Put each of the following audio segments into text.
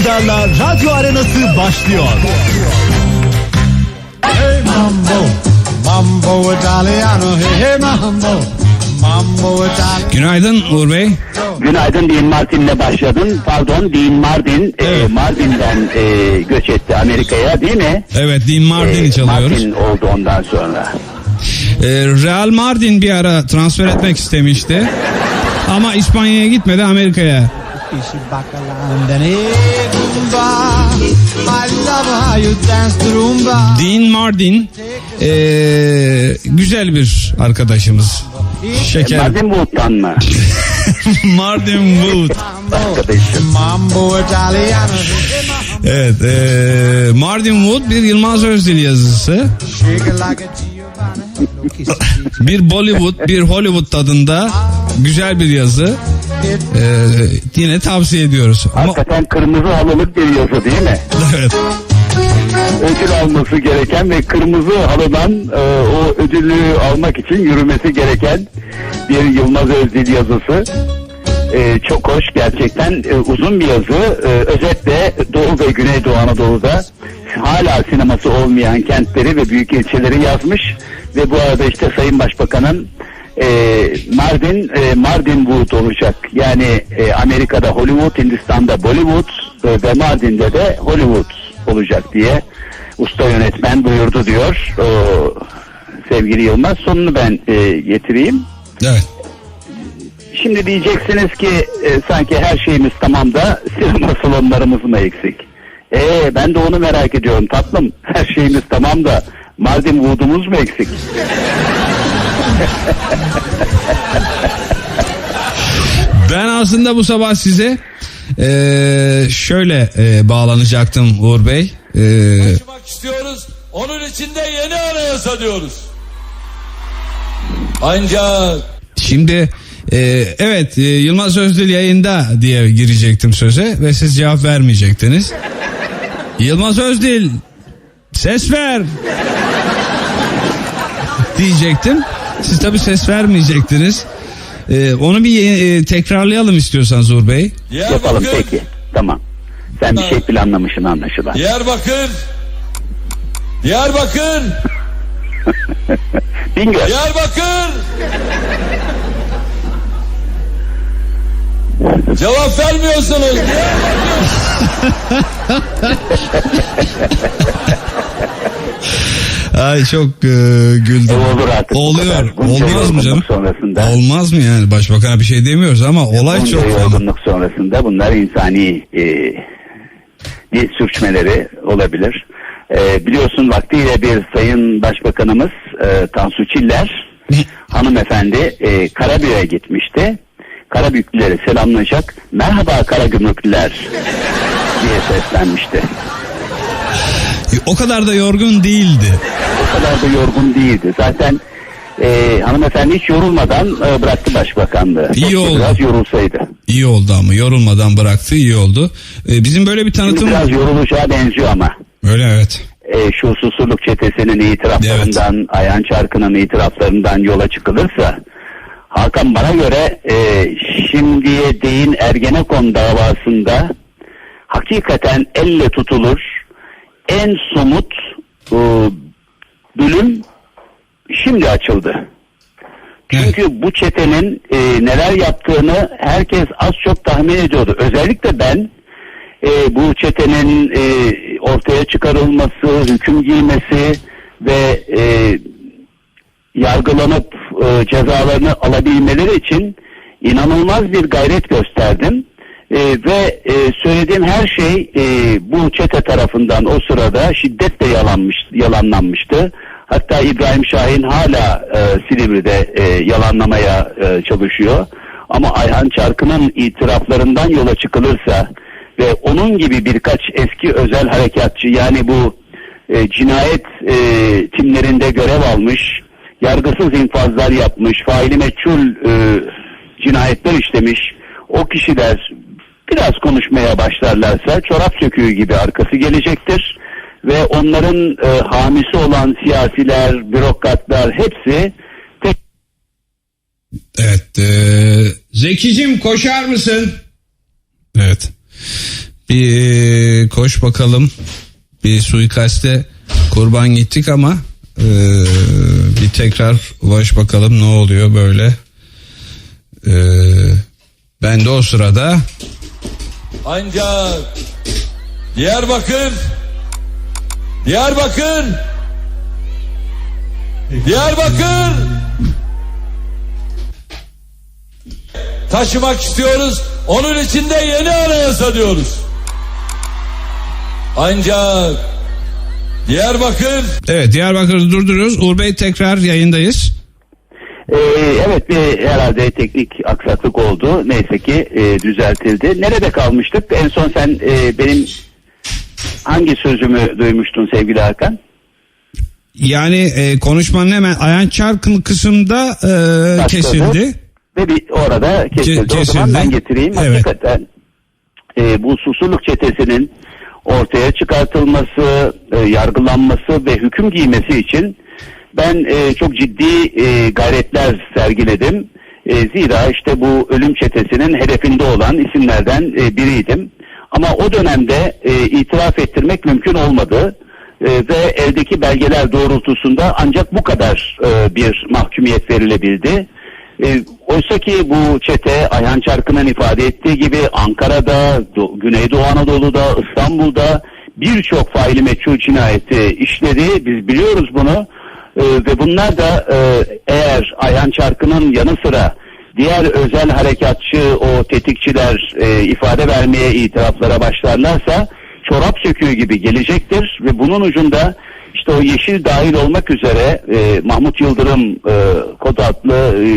Dündar'la Radyo Arenası başlıyor. Hey mambo, mambo italiano, hey hey mambo, mambo italiano. Günaydın Uğur Bey. Günaydın Dean Martin'le başladın. Pardon Dean Martin e, Evet. Mardin'den e, göç etti Amerika'ya değil mi? Evet Dean Mardin'i E, çalıyoruz. Martin oldu ondan sonra. Ee, Real Mardin bir ara transfer etmek istemişti. Ama İspanya'ya gitmedi Amerika'ya. Then hey rumba. I love how you dance the rumba. Dean Mardin ee, güzel bir arkadaşımız. Şeker. Martin Wood'dan mı? Mardin Wood. Arkadaşım. Mambo italiano, Evet. ee, Mardin Wood bir Yılmaz Özdil yazısı. shake it like a Giovanni. Kiss it, Bir Bollywood, bir Hollywood tadında güzel bir yazı. Ee, yine tavsiye ediyoruz. Ama Hakikaten kırmızı halılık bir yazı değil mi? evet. Ödül alması gereken ve kırmızı halıdan e, o ödülü almak için yürümesi gereken bir Yılmaz Özdil yazısı. E, çok hoş gerçekten e, uzun bir yazı. E, özetle Doğu ve Güneydoğu Anadolu'da hala sineması olmayan kentleri ve büyük ilçeleri yazmış. Ve bu arada işte Sayın Başbakan'ın e, Mardin e, Mardin Wood olacak. Yani e, Amerika'da Hollywood, Hindistan'da Bollywood e, ve Mardin'de de Hollywood olacak diye usta yönetmen buyurdu diyor. E, sevgili Yılmaz sonunu ben e, getireyim. Evet. Şimdi diyeceksiniz ki e, sanki her şeyimiz tamam da sinema salonlarımız mı eksik? Ee, ben de onu merak ediyorum tatlım. Her şeyimiz tamam da Mardin Wood'umuz mu eksik? Ben aslında bu sabah size eee, şöyle eee, bağlanacaktım Uğur Bey. Eee, Taşımak istiyoruz. Onun için de yeni anayasa diyoruz. Ancak şimdi eee, evet eee, Yılmaz Özdil yayında diye girecektim söze ve siz cevap vermeyecektiniz. Yılmaz Özdil ses ver diyecektim. Siz tabi ses vermeyecektiniz. Eee, onu bir eee, tekrarlayalım istiyorsanız Uğur Bey. Yapalım Diyarbakır, peki. Tamam. Sen bir şey planlamışsın anlaşılan. Diyarbakır, Diyarbakır, Bingöl. Diyarbakır. Cevap vermiyorsunuz. Diyarbakır. Ay çok eee, güldüm. E, olur artık Oluyor. Olmaz mı canım? Sonrasında, Olmaz mı yani? Başbakan'a bir şey demiyoruz ama olay bunca çok yorgunluk sonrasında bunlar insani e, dil sürçmeleri olabilir. E, biliyorsun vaktiyle bir sayın başbakanımız e, Tansu Çiller hanımefendi e, Karabük'e gitmişti. Karabüklüleri selamlayacak. Merhaba Karagümrüklüler diye seslenmişti. O kadar da yorgun değildi. O kadar da yorgun değildi. Zaten e, hanımefendi hiç yorulmadan e, bıraktı başbakanlığı. İyi Keşke oldu. Biraz yorulsaydı. İyi oldu ama yorulmadan bıraktı iyi oldu. Ee, bizim böyle bir Şimdi tanıtım... biraz yorulacağı benziyor ama. Öyle evet. e, şu susurluk çetesinin itiraflarından, Ayhan Çarkı'nın itiraflarından yola çıkılırsa Hakan bana göre e, şimdiye değin Ergenekon davasında hakikaten elle tutulur en somut e, bölüm şimdi açıldı. Çünkü bu çetenin e, neler yaptığını herkes az çok tahmin ediyordu. Özellikle ben e, bu çetenin e, ortaya çıkarılması, hüküm giymesi ve e, yargılanıp e, cezalarını alabilmeleri için inanılmaz bir gayret gösterdim. E, ve e, söylediğim her şey e, bu çete tarafından o sırada şiddetle yalanmış, yalanlanmıştı. Hatta İbrahim Şahin hala e, Silivri'de e, yalanlamaya e, çalışıyor. Ama Ayhan Çarkı'nın itiraflarından yola çıkılırsa ve onun gibi birkaç eski özel harekatçı yani bu e, cinayet e, timlerinde görev almış, yargısız infazlar yapmış, faili meçhul e, cinayetler işlemiş o kişiler biraz konuşmaya başlarlarsa çorap söküğü gibi arkası gelecektir ve onların e, hamisi olan siyasiler, bürokratlar hepsi tek Evet. E, Zekicim koşar mısın? Evet. Bir e, koş bakalım. Bir suikaste kurban gittik ama e, bir tekrar ulaş bakalım ne oluyor böyle. E, ben de o sırada Ancak Diyarbakır Diyarbakır Diyarbakır taşımak istiyoruz. Onun için de yeni anayasa diyoruz. Ancak Diyarbakır evet Diyarbakır'ı durduruyoruz. Uğur Bey tekrar yayındayız. Ee, evet bir herhalde teknik aksaklık oldu. Neyse ki e, düzeltildi. Nerede kalmıştık? En son sen e, benim hangi sözümü duymuştun sevgili Hakan? Yani e, konuşmanın hemen ayan çarkın kısımda e, Başladı. kesildi. Ve bir orada kesildi. Ke- O zaman kesildi. ben getireyim. Evet. Hakikaten e, bu susurluk çetesinin ortaya çıkartılması, e, yargılanması ve hüküm giymesi için ben e, çok ciddi e, gayretler sergiledim. E, zira işte bu ölüm çetesinin hedefinde olan isimlerden e, biriydim. Ama o dönemde e, itiraf ettirmek mümkün olmadı. E, ve eldeki belgeler doğrultusunda ancak bu kadar e, bir mahkumiyet verilebildi. E, oysa ki bu çete Ayhan Çarkı'nın ifade ettiği gibi Ankara'da, Do- Güneydoğu Anadolu'da, İstanbul'da birçok faili meçhul cinayeti işledi. Biz biliyoruz bunu. E, ve bunlar da e, eğer Ayhan Çarkı'nın yanı sıra diğer özel harekatçı o tetikçiler e, ifade vermeye itiraflara başlarlarsa çorap söküğü gibi gelecektir ve bunun ucunda işte o yeşil dahil olmak üzere e, Mahmut Yıldırım e, kod adlı e,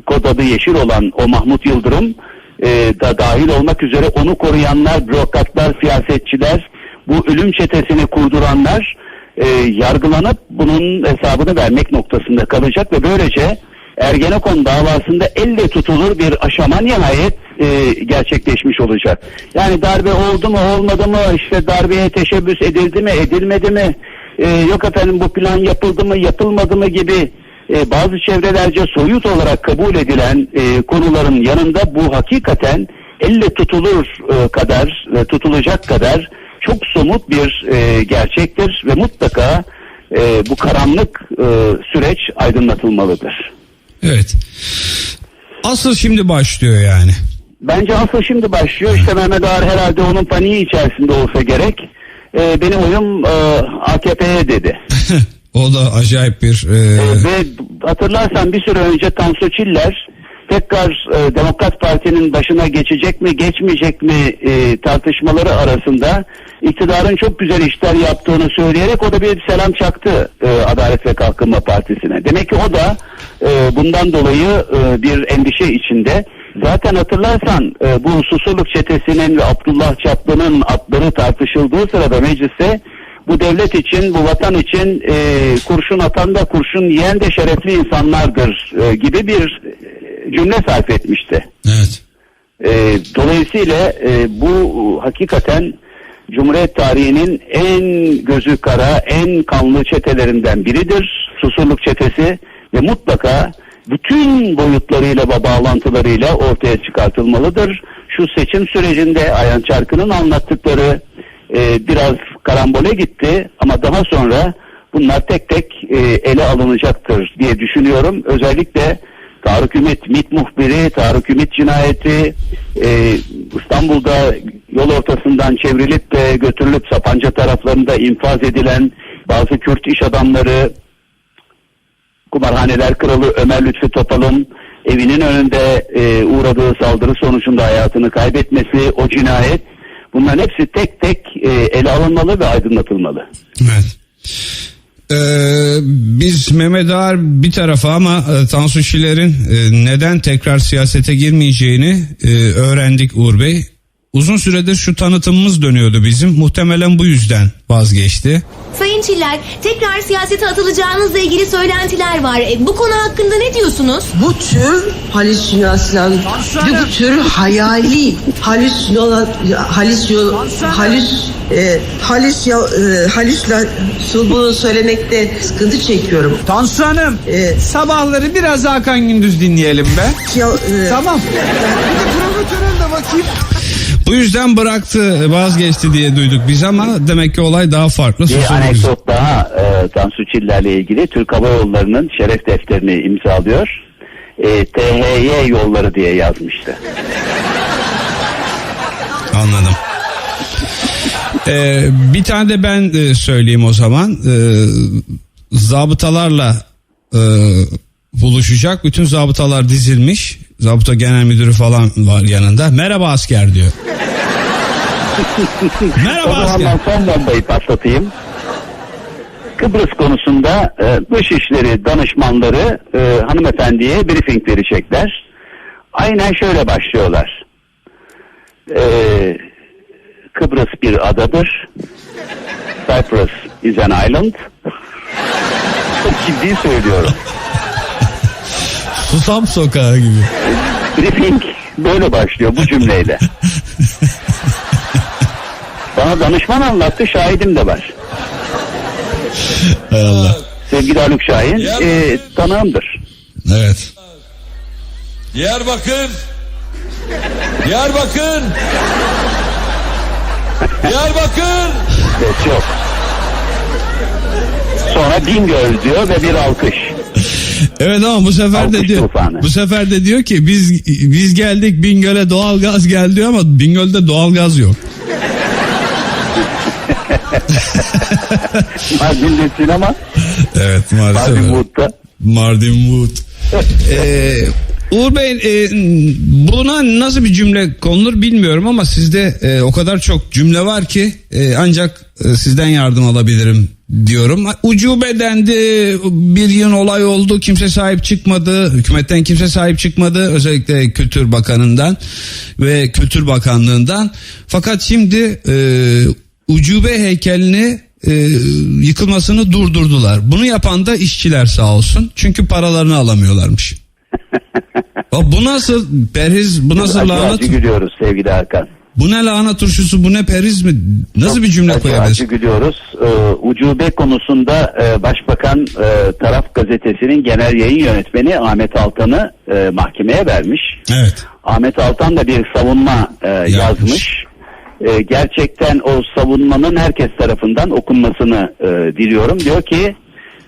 kod adı yeşil olan o Mahmut Yıldırım e, da dahil olmak üzere onu koruyanlar, bürokratlar, siyasetçiler, bu ölüm çetesini kurduranlar e, yargılanıp bunun hesabını vermek noktasında kalacak ve böylece Ergenekon davasında elle tutulur bir aşama nihayet e, gerçekleşmiş olacak. Yani darbe oldu mu olmadı mı işte darbeye teşebbüs edildi mi edilmedi mi e, yok efendim bu plan yapıldı mı yapılmadı mı gibi e, bazı çevrelerce soyut olarak kabul edilen e, konuların yanında bu hakikaten elle tutulur e, kadar e, tutulacak kadar çok somut bir e, gerçektir ve mutlaka e, bu karanlık e, süreç aydınlatılmalıdır. Evet. Asıl şimdi başlıyor yani. Bence asıl şimdi başlıyor. İşte Mehmet Ağar herhalde onun paniği içerisinde olsa gerek. E, benim oyum e, AKP'ye dedi. o da acayip bir e, E, ve hatırlarsan bir süre önce Tansu Çiller tekrar e, Demokrat Parti'nin başına geçecek mi geçmeyecek mi e, tartışmaları arasında iktidarın çok güzel işler yaptığını söyleyerek o da bir selam çaktı e, Adalet ve Kalkınma Partisi'ne. Demek ki o da e, bundan dolayı e, bir endişe içinde. Zaten hatırlarsan e, bu Susurluk Çetesi'nin ve Abdullah Çaplı'nın adları tartışıldığı sırada mecliste bu devlet için, bu vatan için e, kurşun atan da kurşun yiyen de şerefli insanlardır e, gibi bir e, cümle sarf etmişti. evet. E, dolayısıyla e, bu hakikaten Cumhuriyet tarihinin en gözü kara, en kanlı çetelerinden biridir. Susurluk çetesi ve mutlaka bütün boyutlarıyla ve bağlantılarıyla ortaya çıkartılmalıdır. Şu seçim sürecinde Ayhan Çarkı'nın anlattıkları e, biraz karambole gitti ama daha sonra bunlar tek tek e, ele alınacaktır diye düşünüyorum. Özellikle Tarık Ümit, MİT muhbiri, Tarık Ümit cinayeti, e, İstanbul'da yol ortasından çevrilip de götürülüp Sapanca taraflarında infaz edilen bazı Kürt iş adamları, Kumarhaneler Kralı Ömer Lütfü Topal'ın evinin önünde e, uğradığı saldırı sonucunda hayatını kaybetmesi, o cinayet bunların hepsi tek tek e, ele alınmalı ve aydınlatılmalı. Evet. Ee, biz Mehmet Ağar bir tarafa ama e, Tansu Çiller'in e, neden tekrar siyasete girmeyeceğini e, öğrendik Uğur Bey. Uzun süredir şu tanıtımımız dönüyordu bizim. Muhtemelen bu yüzden vazgeçti. Sayın Çiller, tekrar siyasete atılacağınızla ilgili söylentiler var. E, bu konu hakkında ne diyorsunuz? Bu tür halüsinasyon, bu tür hayali halüsinasyon, halüsyon, halüs, e, halüs, e, halüsinasyon bunu söylemekte sıkıntı çekiyorum. Tansu Hanım Ee, sabahları biraz Hakan Gündüz dinleyelim be. Ya, e, Tamam. Bir de provokatörün de bakayım. Bu yüzden bıraktı vazgeçti diye duyduk biz ama demek ki olay daha farklı. Bir Susun anekdot daha e, Tansu Çiller'le ilgili Türk Hava Yolları'nın şeref defterini imzalıyor. E, THY yolları diye yazmıştı. Anladım. Ee, bir tane de ben e, söyleyeyim o zaman. Ee, zabıtalarla e, buluşacak. Bütün zabıtalar dizilmiş. Zabıta genel müdürü falan var yanında. Merhaba asker diyor. Merhaba asker. son bombayı patlatayım. Kıbrıs konusunda e, Dışişleri danışmanları e, hanımefendiye briefing verecekler. Aynen şöyle başlıyorlar. E, Kıbrıs bir adadır. Cyprus is an island. Çok ciddi söylüyorum. Susam sokağı gibi. Briefing böyle başlıyor bu cümleyle. Bana danışman anlattı şahidim de var. Hay Allah. Sevgili Haluk Şahin e, tanığımdır. Evet. Diyarbakır. Diyarbakır. Diyarbakır. Ses yok. Sonra Bingöl diyor ve bir alkış. Evet ama bu sefer de diyor. tufanı. Bu sefer de diyor ki biz biz geldik Bingöl'e doğalgaz geldi diyor ama Bingöl'de doğalgaz yok. Mardin'desin ama Evet maalesef. öyle. Mardin-Wood'da. Mardin Wood. ee, Uğur Bey e, buna nasıl bir cümle konulur bilmiyorum ama sizde e, o kadar çok cümle var ki e, ancak e, sizden yardım alabilirim diyorum. Ucube dendi bir yıl olay oldu kimse sahip çıkmadı hükümetten kimse sahip çıkmadı özellikle Kültür Bakanı'ndan ve Kültür Bakanlığı'ndan fakat şimdi e, ucube heykelini e, yıkılmasını durdurdular. Bunu yapan da işçiler sağ olsun. Çünkü paralarını alamıyorlarmış. Bu nasıl perhiz, bu nasıl Acı lanet, gülüyoruz sevgili Hakan. Bu ne lahana turşusu, bu ne periz mi? Nasıl bir cümle Acı acı gülüyoruz. Ee, ucube konusunda e, Başbakan e, Taraf Gazetesi'nin genel yayın yönetmeni Ahmet Altan'ı e, mahkemeye vermiş. Evet. Ahmet Altan da bir savunma e, yazmış. E, gerçekten o savunmanın herkes tarafından okunmasını e, diliyorum. Diyor ki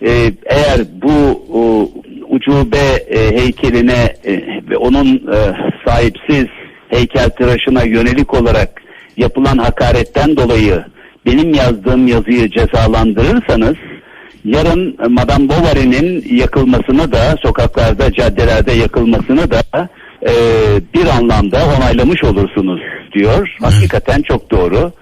e, eğer bu o, ucube e, heykeline e, ve onun e, sahipsiz heykeltıraşına yönelik olarak yapılan hakaretten dolayı benim yazdığım yazıyı cezalandırırsanız yarın Madame Bovary'nin yakılmasını da sokaklarda caddelerde yakılmasını da e, bir anlamda onaylamış olursunuz diyor. Hakikaten çok doğru.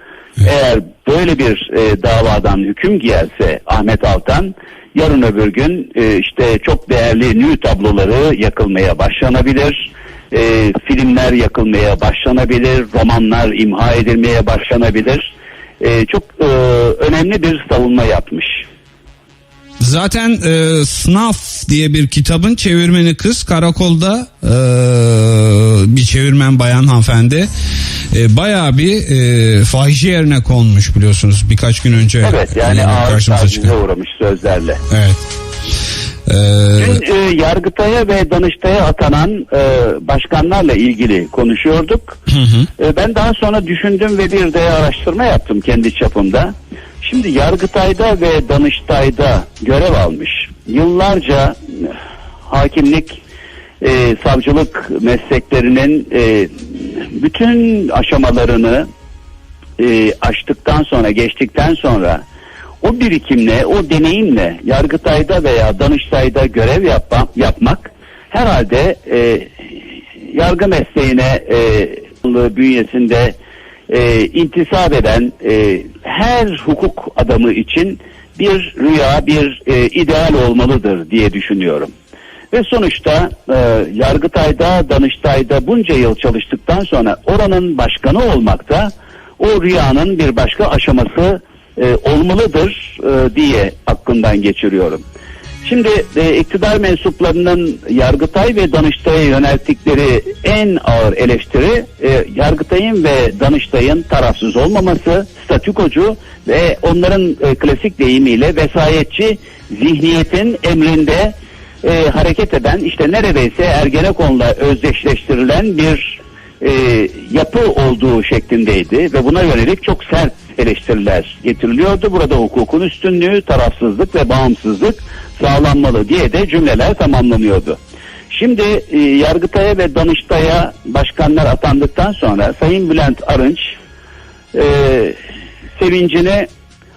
Eğer böyle bir e, davadan hüküm giyerse Ahmet Altan yarın öbür gün e, işte çok değerli nü tabloları yakılmaya başlanabilir. E, filmler yakılmaya başlanabilir. Romanlar imha edilmeye başlanabilir. E, çok e, önemli bir savunma yapmış. Zaten e, Snaf diye bir kitabın çevirmeni kız karakolda e, bir çevirmen bayan hanımefendi e, bayağı bir e, fahişe yerine konmuş biliyorsunuz birkaç gün önce Evet yani ağır tacize uğramış sözlerle. Evet. E, Dün e, Yargıtay'a ve Danıştay'a atanan e, başkanlarla ilgili konuşuyorduk. E, ben daha sonra düşündüm ve bir de araştırma yaptım kendi çapımda. Şimdi Yargıtay'da ve Danıştay'da görev almış. Yıllarca hakimlik, e, savcılık mesleklerinin e, bütün aşamalarını e, aştıktan sonra, geçtikten sonra o birikimle, o deneyimle Yargıtay'da veya Danıştay'da görev yapma, yapmak herhalde e, yargı mesleğine e, bünyesinde e, intisap eden e, her hukuk adamı için bir rüya, bir e, ideal olmalıdır diye düşünüyorum. Ve sonuçta e, Yargıtay'da, Danıştay'da bunca yıl çalıştıktan sonra oranın başkanı olmakta o rüyanın bir başka aşaması e, olmalıdır e, diye aklımdan geçiriyorum. Şimdi e, iktidar mensuplarının Yargıtay ve Danıştay'a yönelttikleri en ağır eleştiri e, Yargıtay'ın ve Danıştay'ın tarafsız olmaması, statükocu ve onların e, klasik deyimiyle vesayetçi zihniyetin emrinde e, hareket eden işte neredeyse Ergenekon'la özdeşleştirilen bir e, yapı olduğu şeklindeydi ve buna yönelik çok sert eleştiriler getiriliyordu. Burada hukukun üstünlüğü, tarafsızlık ve bağımsızlık sağlanmalı diye de cümleler tamamlanıyordu. Şimdi e, Yargıtay'a ve Danıştay'a başkanlar atandıktan sonra Sayın Bülent Arınç e, sevincini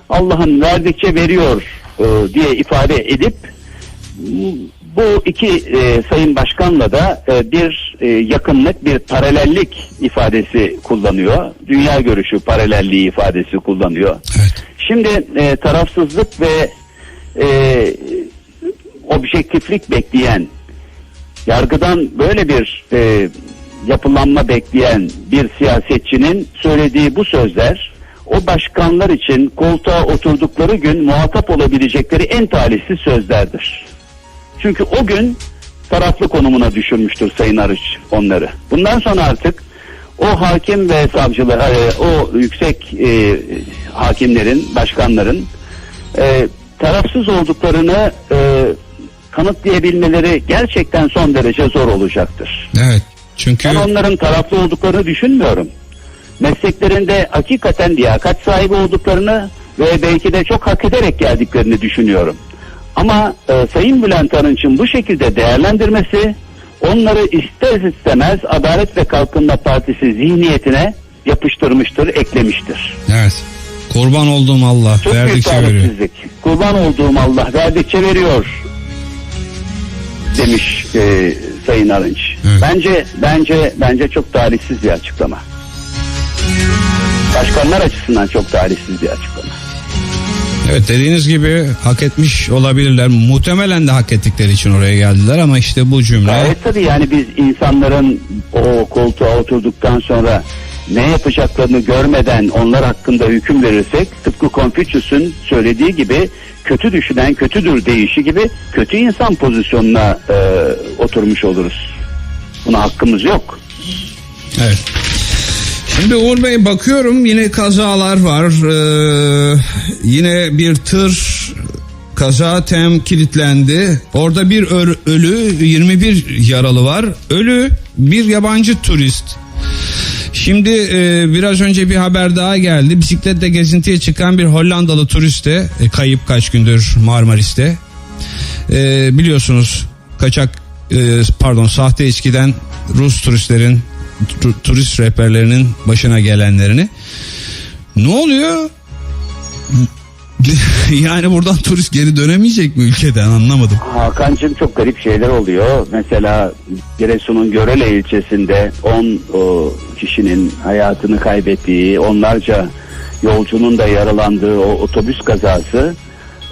Allah'ın verdikçe veriyor e, diye ifade edip bu iki e, sayın başkanla da e, bir e, yakınlık, bir paralellik ifadesi kullanıyor. Dünya görüşü paralelliği ifadesi kullanıyor. Evet. Şimdi e, tarafsızlık ve e, objektiflik bekleyen, yargıdan böyle bir e, yapılanma bekleyen bir siyasetçinin söylediği bu sözler o başkanlar için koltuğa oturdukları gün muhatap olabilecekleri en talihsiz sözlerdir. Çünkü o gün taraflı konumuna düşürmüştür Sayın Arıç onları. Bundan sonra artık o hakim ve savcılar, e, o yüksek e, hakimlerin, başkanların e, tarafsız olduklarını e, kanıtlayabilmeleri gerçekten son derece zor olacaktır. Evet. Çünkü Ben onların taraflı olduklarını düşünmüyorum. Mesleklerinde hakikaten liyakat sahibi olduklarını ve belki de çok hak ederek geldiklerini düşünüyorum. Ama e, Sayın Bülent Arınç'ın bu şekilde değerlendirmesi onları ister istemez Adalet ve Kalkınma Partisi zihniyetine yapıştırmıştır, eklemiştir. evet. Kurban olduğum Allah Çok verdikçe veriyor. Kurban olduğum Allah verdikçe veriyor demiş e, Sayın Arınç. Evet. Bence bence bence çok talihsiz bir açıklama. Başkanlar açısından çok talihsiz bir açıklama. Evet dediğiniz gibi hak etmiş olabilirler. Muhtemelen de hak ettikleri için oraya geldiler ama işte bu cümle Gayet tabii yani biz insanların o koltuğa oturduktan sonra ne yapacaklarını görmeden onlar hakkında hüküm verirsek tıpkı Confucius'un söylediği gibi kötü düşünen kötüdür deyişi gibi kötü insan pozisyonuna e, oturmuş oluruz. Buna hakkımız yok. Evet. Şimdi Uğur Bey bakıyorum yine kazalar var. Ee, yine bir tır kaza tem kilitlendi. Orada bir ölü 21 yaralı var. Ölü bir yabancı turist. Şimdi e, biraz önce bir haber daha geldi. Bisikletle gezintiye çıkan bir Hollandalı turiste e, kayıp kaç gündür Marmaris'te. E, biliyorsunuz kaçak e, pardon sahte içkiden Rus turistlerin tu- turist rehberlerinin başına gelenlerini. Ne oluyor? yani buradan turist geri dönemeyecek mi ülkeden anlamadım. Hakan'cığım çok garip şeyler oluyor. Mesela Giresun'un Görele ilçesinde 10 o, kişinin hayatını kaybettiği, onlarca yolcunun da yaralandığı o otobüs kazası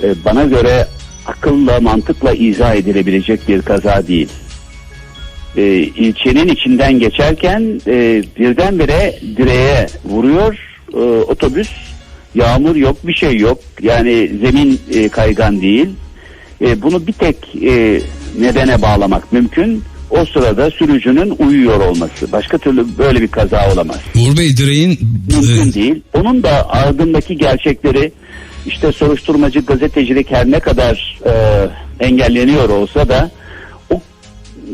e, bana göre akılla mantıkla izah edilebilecek bir kaza değil. E, ilçenin içinden geçerken e, birdenbire direğe vuruyor e, otobüs. Yağmur yok, bir şey yok. Yani zemin e, kaygan değil. E, bunu bir tek e, nedene bağlamak mümkün. O sırada sürücünün uyuyor olması. Başka türlü böyle bir kaza olamaz. Uğur Bey direğin Mümkün e, değil. Onun da ardındaki gerçekleri işte soruşturmacı gazetecilik her ne kadar e, engelleniyor olsa da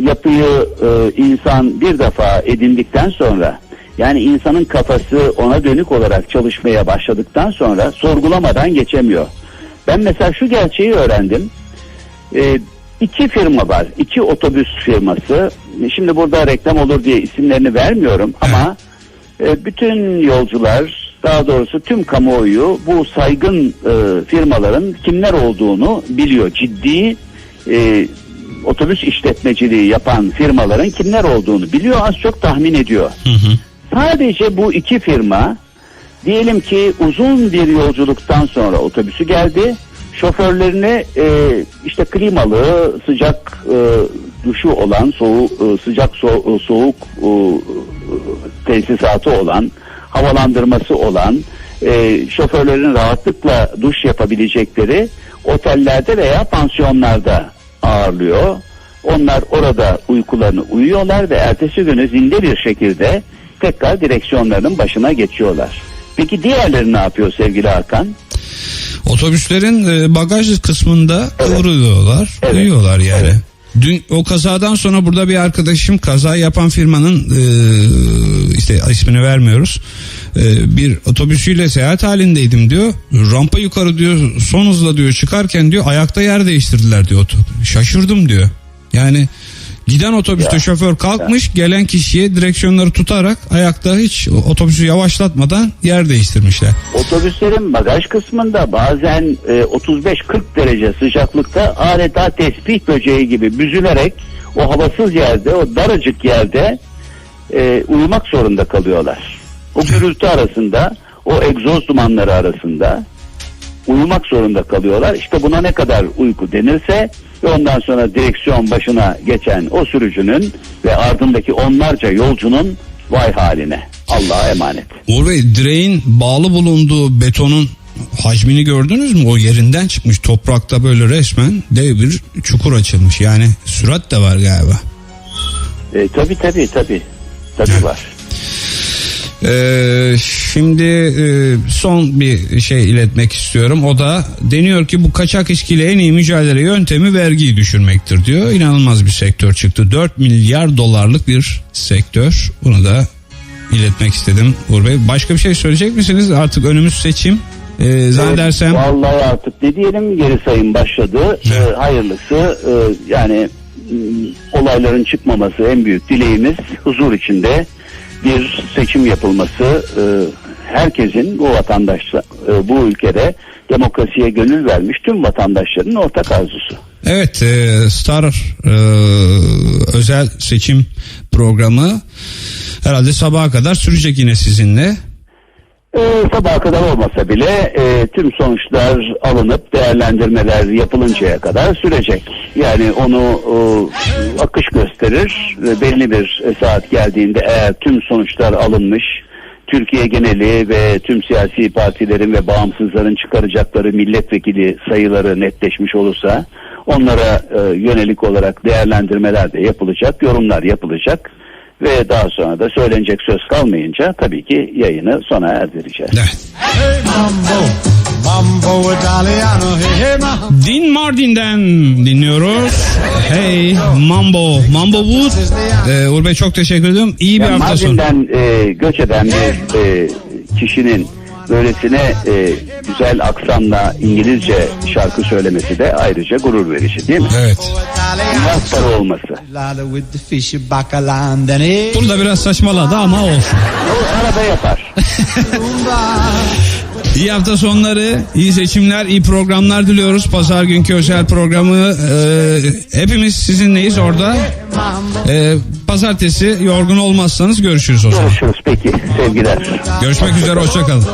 yapıyı e, insan bir defa edindikten sonra yani insanın kafası ona dönük olarak çalışmaya başladıktan sonra sorgulamadan geçemiyor. Ben mesela şu gerçeği öğrendim. E, iki firma var. iki otobüs firması. Şimdi burada reklam olur diye isimlerini vermiyorum ama e, bütün yolcular daha doğrusu tüm kamuoyu bu saygın e, firmaların kimler olduğunu biliyor. Ciddi e, otobüs işletmeciliği yapan firmaların kimler olduğunu biliyor az çok tahmin ediyor. Sadece bu iki firma diyelim ki uzun bir yolculuktan sonra otobüsü geldi. Şoförlerine e, işte klimalı, sıcak e, duşu olan, soğuk, e, sıcak so- e, soğuk e, tesisatı olan, havalandırması olan, e, şoförlerin rahatlıkla duş yapabilecekleri otellerde veya pansiyonlarda ağırlıyor. Onlar orada uykularını uyuyorlar ve ertesi günü zinde bir şekilde tekrar direksiyonlarının başına geçiyorlar. Peki diğerleri ne yapıyor sevgili Hakan? otobüslerin e, bagaj kısmında Evet. kıvrılıyorlar, Evet. uyuyorlar yani. Evet. Dün o kazadan sonra burada bir arkadaşım kaza yapan firmanın e, işte ismini vermiyoruz. E, bir otobüsüyle seyahat halindeydim diyor. Rampa yukarı diyor son hızla diyor çıkarken diyor ayakta yer değiştirdiler diyor. Şaşırdım diyor. Yani giden otobüste Ya. şoför kalkmış gelen kişiye direksiyonları tutarak ayakta hiç otobüsü yavaşlatmadan yer değiştirmişler. Otobüslerin bagaj kısmında bazen e, 35-40 derece sıcaklıkta adeta tesbih böceği gibi büzülerek o havasız yerde, o daracık yerde e, uyumak zorunda kalıyorlar. O gürültü arasında, o egzoz dumanları arasında uyumak zorunda kalıyorlar. İşte buna ne kadar uyku denirse ve ondan sonra direksiyon başına geçen o sürücünün ve ardındaki onlarca yolcunun vay haline. Allah'a emanet. Uğur Bey direğin bağlı bulunduğu betonun hacmini gördünüz mü? O yerinden çıkmış toprakta böyle resmen dev bir çukur açılmış. Yani sürat de var galiba. E, tabii tabii tabii. Tabii var. Ee, şimdi e, son bir şey iletmek istiyorum. O da deniyor ki bu kaçak içkiyle en iyi mücadele yöntemi vergiyi düşürmektir diyor. İnanılmaz bir sektör çıktı. 4 milyar dolarlık bir sektör. Bunu da iletmek istedim Uğur Bey. Başka bir şey söyleyecek misiniz? Artık önümüz seçim. Ee, zannedersem Vallahi artık ne diyelim geri sayım başladı. Evet. E, hayırlısı e, yani olayların çıkmaması en büyük dileğimiz huzur içinde bir seçim yapılması. E, herkesin bu vatandaş e, bu ülkede demokrasiye gönül vermiş tüm vatandaşların ortak arzusu. Evet e, Star e, özel seçim programı herhalde sabaha kadar sürecek yine sizinle. E, sabaha kadar olmasa bile e, tüm sonuçlar alınıp değerlendirmeler yapılıncaya kadar sürecek. Yani onu e, akış gösterir ve belli bir saat geldiğinde eğer tüm sonuçlar alınmış Türkiye geneli ve tüm siyasi partilerin ve bağımsızların çıkaracakları milletvekili sayıları netleşmiş olursa onlara e, yönelik olarak değerlendirmeler de yapılacak, yorumlar yapılacak ve daha sonra da söylenecek söz kalmayınca tabii ki yayını sona erdireceğiz. Evet. Hey mambo, mambo italiano, hey hey mambo. Din Mardin'den dinliyoruz. Hey Mambo. Mambo Wood. Ee, Uğur Bey çok teşekkür ediyorum. İyi bir Yani hafta sonu. Mardin'den e, göç eden bir e, kişinin böylesine e, güzel aksanla İngilizce şarkı söylemesi de ayrıca gurur verici değil mi? Evet. Biraz para olması. Burada biraz saçmaladı ama olsun. O arada yapar. İyi hafta sonları, iyi seçimler, iyi programlar diliyoruz. Pazar günkü özel programı e, hepimiz sizinleyiz orada. E, pazartesi yorgun olmazsanız görüşürüz o zaman. Görüşürüz peki sevgiler. Görüşmek üzere, hoşçakalın.